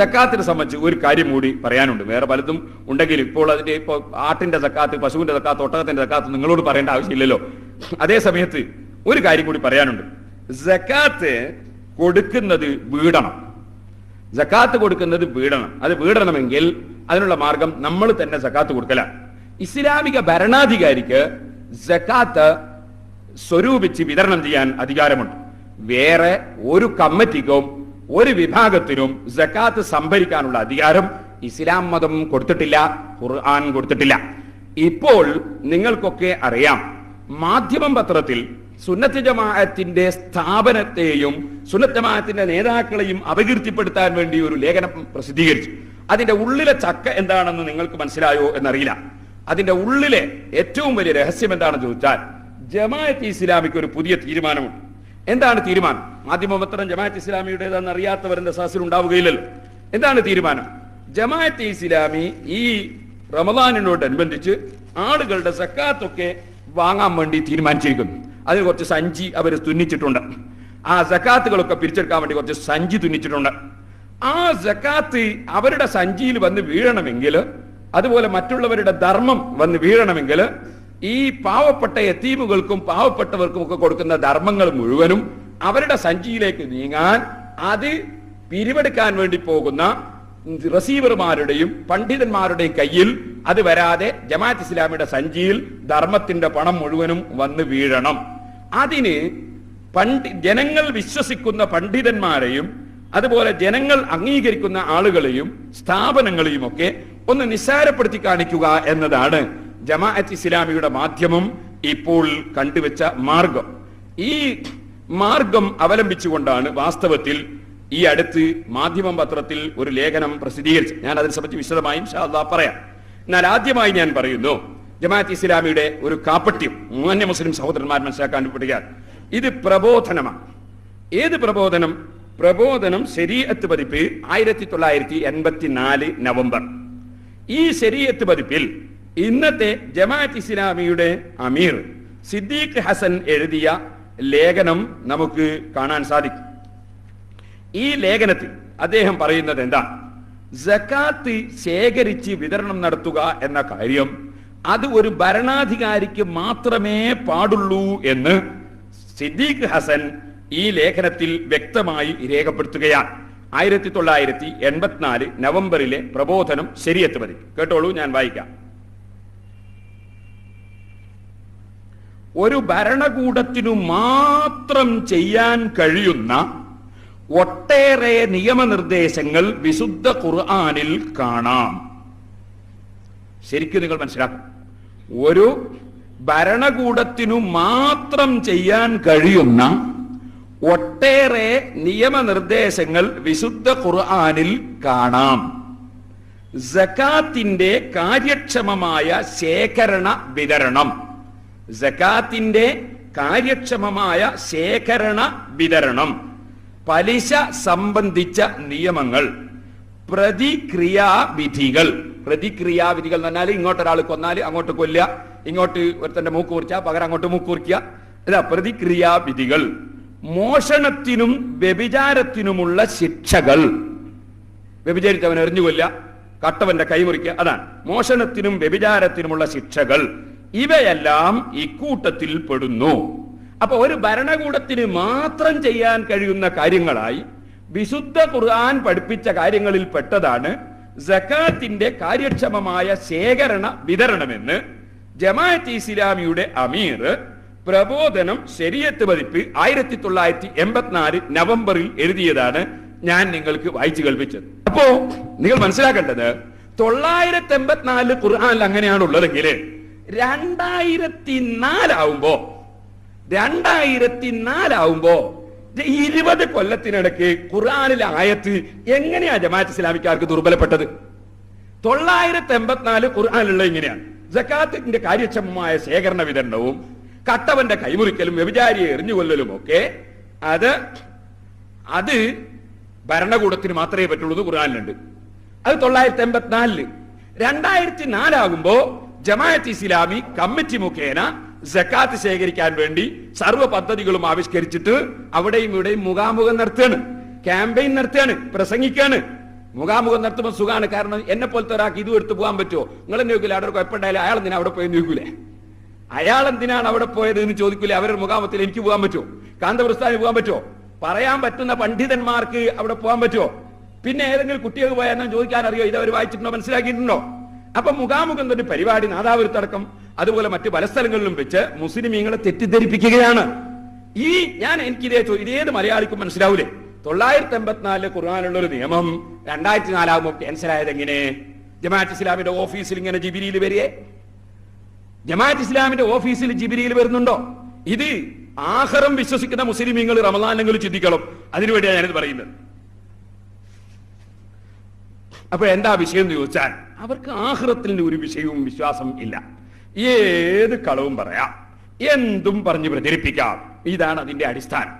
സക്കാത്തിനെ സംബന്ധിച്ച് ഒരു കാര്യം കൂടി പറയാനുണ്ട്. വേറെ പലതും ഉണ്ടെങ്കിൽ ഇപ്പോൾ അതിന്റെ ഇപ്പോൾ ആട്ടിന്റെ സക്കാത്ത് പശുവിന്റെ സക്കാത്ത് ഒട്ടകത്തിന്റെ സക്കാത്ത് നിങ്ങളോട് പറയേണ്ട ആവശ്യമില്ലല്ലോ. അതേ സമയത്ത് ഒരു കാര്യം കൂടി പറയാനുണ്ട്. സക്കാത്ത് കൊടുക്കുന്നത് വീടണം. സക്കാത്ത് കൊടുക്കുന്നത് വീടണം. അത് വീടണമെങ്കിൽ അതിനുള്ള മാർഗം നമ്മൾ തന്നെ സക്കാത്ത് കൊടുക്കല. ഇസ്ലാമിക ഭരണാധികാരിക്ക് സക്കാത്ത് സ്വരൂപിച്ച് വിതരണം ചെയ്യാൻ അധികാരമുണ്ട്. വേറെ ഒരു കമ്മിറ്റിക്കും ഒരു വിഭാഗത്തിനും ജക്കാത്ത് സംഭരിക്കാനുള്ള അധികാരം ഇസ്ലാം മതം കൊടുത്തിട്ടില്ല ഖുർആൻ കൊടുത്തിട്ടില്ല. ഇപ്പോൾ നിങ്ങൾക്കൊക്കെ അറിയാം മാധ്യമം പത്രത്തിൽ സുന്നത്ത് ജമാഅത്തിന്റെ സ്ഥാപനത്തെയും സുന്നത്ത് ജമാഅത്തിന്റെ നേതാക്കളെയും അപകീർത്തിപ്പെടുത്താൻ വേണ്ടി ഒരു ലേഖനം പ്രസിദ്ധീകരിച്ചു. അതിന്റെ ഉള്ളിലെ ചക്ക എന്താണെന്ന് നിങ്ങൾക്ക് മനസ്സിലായോ എന്നറിയില്ല. അതിന്റെ ഉള്ളിലെ ഏറ്റവും വലിയ രഹസ്യം എന്താണെന്ന് ചോദിച്ചാൽ ജമാഅത്ത് ഇസ്ലാമിക്ക് ഒരു പുതിയ തീരുമാനമുണ്ട്. എന്താണ് തീരുമാനം? മാധ്യമപത്രം ജമാഅത്ത് ഇസ്ലാമിയുടേതാണെന്ന് അറിയാത്തവരുടെ സദസ്സിൽ ഉണ്ടാവുകയില്ലല്ലോ. എന്താണ് തീരുമാനം? ജമാഅത്ത് ഇസ്ലാമി ഈ റമദാനിനോടനുബന്ധിച്ച് ആളുകളുടെ സക്കാത്തൊക്കെ വാങ്ങാൻ വേണ്ടി തീരുമാനിച്ചിരിക്കുന്നു. അതിന് കുറച്ച് സഞ്ചി അവർ തുന്നിച്ചിട്ടുണ്ട്. ആ സക്കാത്തുകളൊക്കെ പിരിച്ചെടുക്കാൻ വേണ്ടി കുറച്ച് സഞ്ചി തുന്നിച്ചിട്ടുണ്ട്. ആ സക്കാത്ത് അവരുടെ സഞ്ചിയിൽ വന്ന് വീഴണമെങ്കിൽ അതുപോലെ മറ്റുള്ളവരുടെ ധർമ്മം വന്ന് വീഴണമെങ്കിൽ ഈ പാവപ്പെട്ട എത്തീമുകൾക്കും പാവപ്പെട്ടവർക്കും ഒക്കെ കൊടുക്കുന്ന ധർമ്മങ്ങൾ മുഴുവനും അവരുടെ സഞ്ചിയിലേക്ക് നീങ്ങാൻ അത് പിരിവെടുക്കാൻ വേണ്ടി പോകുന്ന റസീവർമാരുടെയും പണ്ഡിതന്മാരുടെയും കയ്യിൽ അത് വരാതെ ജമാഅത്ത് ഇസ്ലാമിയുടെ സഞ്ചിയിൽ ധർമ്മത്തിന്റെ പണം മുഴുവനും വന്ന് വീഴണം. അതിന് പണ്ഡി ജനങ്ങൾ വിശ്വസിക്കുന്ന പണ്ഡിതന്മാരെയും അതുപോലെ ജനങ്ങൾ അംഗീകരിക്കുന്ന ആളുകളെയും സ്ഥാപനങ്ങളെയും ഒക്കെ ഒന്ന് നിസ്സാരപ്പെടുത്തി കാണിക്കുക എന്നതാണ് ജമാഅത്ത് ഇസ്ലാമിയുടെ മാധ്യമം ഇപ്പോൾ കണ്ടുവച്ച മാർഗം. ഈ മാർഗം അവലംബിച്ചുകൊണ്ടാണ് വാസ്തവത്തിൽ ഈ അടുത്ത് മാധ്യമം പത്രത്തിൽ ഒരു ലേഖനം പ്രസിദ്ധീകരിച്ചു ഞാൻ അതിനെ സംബന്ധിച്ച് വിശദമായും അല്ലാഹ് പറയാം. എന്നാൽ ആദ്യമായി ഞാൻ പറയുന്നു ജമാഅത്ത് ഇസ്ലാമിയുടെ ഒരു കാപ്പട്യം മാന്യ മുസ്ലിം സഹോദരന്മാർ മനസ്സിലാക്കാൻ പഠിക്കാൻ ഇത് പ്രബോധനമാണ്. ഏത് പ്രബോധനം? പ്രബോധനം ശരീഅത്ത് പതിപ്പ് ആയിരത്തി തൊള്ളായിരത്തി എൺപത്തി നാല് നവംബർ. ഈ ശരീഅത്ത് പതിപ്പിൽ ഇന്നത്തെ ജമാഅത്ത് ഇസ്ലാമിയുടെ അമീർ സിദ്ദീഖ് ഹസൻ എഴുതിയ ലേഖനം നമുക്ക് കാണാൻ സാധിക്കും. ഈ ലേഖനത്തിൽ അദ്ദേഹം പറയുന്നത് എന്താ? ജക്കാത്ത് ശേഖരിച്ച് വിതരണം നടത്തുക എന്ന കാര്യം അത് ഒരു ഭരണാധികാരിക്ക് മാത്രമേ പാടുള്ളൂ എന്ന് സിദ്ദീഖ് ഹസൻ ഈ ലേഖനത്തിൽ വ്യക്തമായി രേഖപ്പെടുത്തുകയാണ്. ആയിരത്തി തൊള്ളായിരത്തി എൺപത്തിനാല് നവംബറിലെ പ്രബോധനം ശരിയെത്തുമതി കേട്ടോളൂ ഞാൻ വായിക്കാം. ഒരു ഭരണകൂടത്തിനു മാത്രം ചെയ്യാൻ കഴിയുന്ന ഒട്ടേറെ നിയമനിർദ്ദേശങ്ങൾ വിശുദ്ധ ഖുർആാനിൽ കാണാം. ശരിക്കും നിങ്ങൾ മനസ്സിലാക്കും ഒരു ഭരണകൂടത്തിനു മാത്രം ചെയ്യാൻ കഴിയുന്ന ഒട്ടേറെ നിയമനിർദ്ദേശങ്ങൾ വിശുദ്ധ ഖുർആാനിൽ കാണാം. ജക്കാത്തിന്റെ കാര്യക്ഷമമായ ശേഖരണ വിതരണം. സക്കാത്തിന്റെ കാര്യക്ഷമമായ ശേഖരണ വിതരണം പലിശ സംബന്ധിച്ച നിയമങ്ങൾ പ്രതിക്രിയാവിധികൾ. പ്രതിക്രിയാവിധികൾ എന്ന് പറഞ്ഞാൽ ഇങ്ങോട്ട് ഒരാൾ കൊന്നാൽ അങ്ങോട്ട് കൊല്ല ഇങ്ങോട്ട് ഒരുത്തന്റെ മൂക്ക് കുറിച്ച പകരം അങ്ങോട്ട് മൂക്ക് കുറിക്കുക ഇതാ പ്രതിക്രിയാവിധികൾ. മോഷണത്തിനും വ്യഭിചാരത്തിനുമുള്ള ശിക്ഷകൾ. വ്യഭിചരിച്ചവൻ എറിഞ്ഞു കൊല്ലുക കട്ടവന്റെ കൈമുറിക്കുക അതാണ്. മോഷണത്തിനും വ്യഭിചാരത്തിനുമുള്ള ശിക്ഷകൾ. ഇവയെല്ലാം ഇക്കൂട്ടത്തിൽ പെടുന്നു. അപ്പൊ ഒരു ഭരണകൂടത്തിന് മാത്രം ചെയ്യാൻ കഴിയുന്ന കാര്യങ്ങളായി വിശുദ്ധ ഖുർആൻ പഠിപ്പിച്ച കാര്യങ്ങളിൽ പെട്ടതാണ് ജക്കാത്തിന്റെ കാര്യക്ഷമമായ ശേഖരണ വിതരണമെന്ന് ജമാഅത്ത് ഇസ്ലാമിയുടെ അമീർ പ്രബോധനം ശരിയത്ത് പതിപ്പ് ആയിരത്തി തൊള്ളായിരത്തി എൺപത്തിനാല് നവംബറിൽ എഴുതിയതാണ് ഞാൻ നിങ്ങൾക്ക് വായിച്ചു കേൾപ്പിച്ചത്. അപ്പോ നിങ്ങൾ മനസ്സിലാക്കേണ്ടത് തൊള്ളായിരത്തി എൺപത്തിനാല് ഖുർആനിൽ അങ്ങനെയാണ് ഉള്ളതെങ്കിൽ രണ്ടായിരത്തി നാലാവുമ്പോ രണ്ടായിരത്തി നാലാവുമ്പോ ഇരുപത് കൊല്ലത്തിനിടയ്ക്ക് ഖുർആനിലെ ആയത്ത് എങ്ങനെയാ ജമാഅത്ത് ഇസ്ലാമിക്കാർക്ക് ദുർബലപ്പെട്ടത്? തൊള്ളായിരത്തി എൺപത്തിനാല് ഖുർആാനുള്ള ഇങ്ങനെയാണ്. ജക്കാത്തിന്റെ കാര്യക്ഷമമായ ശേഖരണ വിതരണവും കട്ടവന്റെ കൈമുറിക്കലും വ്യഭിചാരിയെ എറിഞ്ഞുകൊല്ലലും ഒക്കെ അത് അത് ഭരണകൂടത്തിന് മാത്രമേ പറ്റുള്ളൂ ഖുർആാനിലുണ്ട്. അത് തൊള്ളായിരത്തി എൺപത്തിനാലിൽ രണ്ടായിരത്തി നാലാകുമ്പോ ജമാഅത്ത് ഇസ്ലാമി കമ്മിറ്റി മുഖേന ജക്കാത്ത് ശേഖരിക്കാൻ വേണ്ടി സർവ പദ്ധതികളും ആവിഷ്കരിച്ചിട്ട് അവിടെയും ഇവിടെയും മുഖാമുഖം നടത്തുകയാണ്. ക്യാമ്പയിൻ നടത്തുകയാണ് പ്രസംഗിക്കാണ് മുഖാമുഖം നടത്തുമ്പോൾ സുഖമാണ്. കാരണം എന്നെ പോലത്തെ ഒരാൾക്ക് ഇതും എടുത്തു പോകാൻ പറ്റുമോ? നിങ്ങൾ എന്നെ നോക്കില്ല അവിടെ കുഴപ്പമുണ്ടായാലും അയാൾ എന്തിനാ അവിടെ പോയെന്ന് ചോദിക്കൂലേ. അയാൾ എന്തിനാണ് അവിടെ പോയത് എന്ന് ചോദിക്കൂലേ. അവരുടെ മുഖാമത്തിൽ എനിക്ക് പോകാൻ പറ്റുമോ? കാന്തപ്രസ്ഥാനിന് പോകാൻ പറ്റുമോ? പറയാൻ പറ്റുന്ന പണ്ഡിതന്മാർക്ക് അവിടെ പോകാൻ പറ്റുമോ? പിന്നെ ഏതെങ്കിലും കുട്ടികൾക്ക് പോയാൽ ചോദിക്കാൻ അറിയോ? ഇത് അവർ വായിച്ചിട്ടുണ്ടോ? മനസ്സിലാക്കിയിട്ടുണ്ടോ? അപ്പൊ മുഖാമുഖം ഒരു പരിപാടി നാദാപുരത്തടക്കം അതുപോലെ മറ്റു പല സ്ഥലങ്ങളിലും വെച്ച് മുസ്ലിമീങ്ങളെ തെറ്റിദ്ധരിപ്പിക്കുകയാണ്. ഈ ഞാൻ എനിക്ക് ഇതേ ഇതേത് മലയാളിക്കും മനസ്സിലാവൂലേ? തൊള്ളായിരത്തി എൺപത്തിനാലിൽ ഖുർആാനുള്ള ഒരു നിയമം രണ്ടായിരത്തി നാലാകുമ്പോൾ ക്യാൻസൽ ആയത് എങ്ങനെ ജമാഅത്ത് ഇസ്ലാമിന്റെ ഓഫീസിൽ ഇങ്ങനെ ജിബിരിയിൽ വരികയെ ജമാഅത്ത് ഇസ്ലാമിന്റെ ഓഫീസിൽ ജിബിരിയിൽ വരുന്നുണ്ടോ? ഇത് ആഹ്റം വിശ്വസിക്കുന്ന മുസ്ലിമീങ്ങൾ റമദാനെങ്കിലും ചിന്തിക്കണം. അതിനുവേണ്ടിയാണ് ഞാനിത് പറയുന്നത്. അപ്പൊ എന്താ വിഷയം എന്ന് ചോദിച്ചാൽ അവർക്ക് ആഹ്റത്തിൽ ഒരു വിഷയവും വിശ്വാസം ഇല്ല. ഏത് കളവും പറയാം. എന്തും പറഞ്ഞ് പ്രചരിപ്പിക്കാം. ഇതാണ് അതിന്റെ അടിസ്ഥാനം.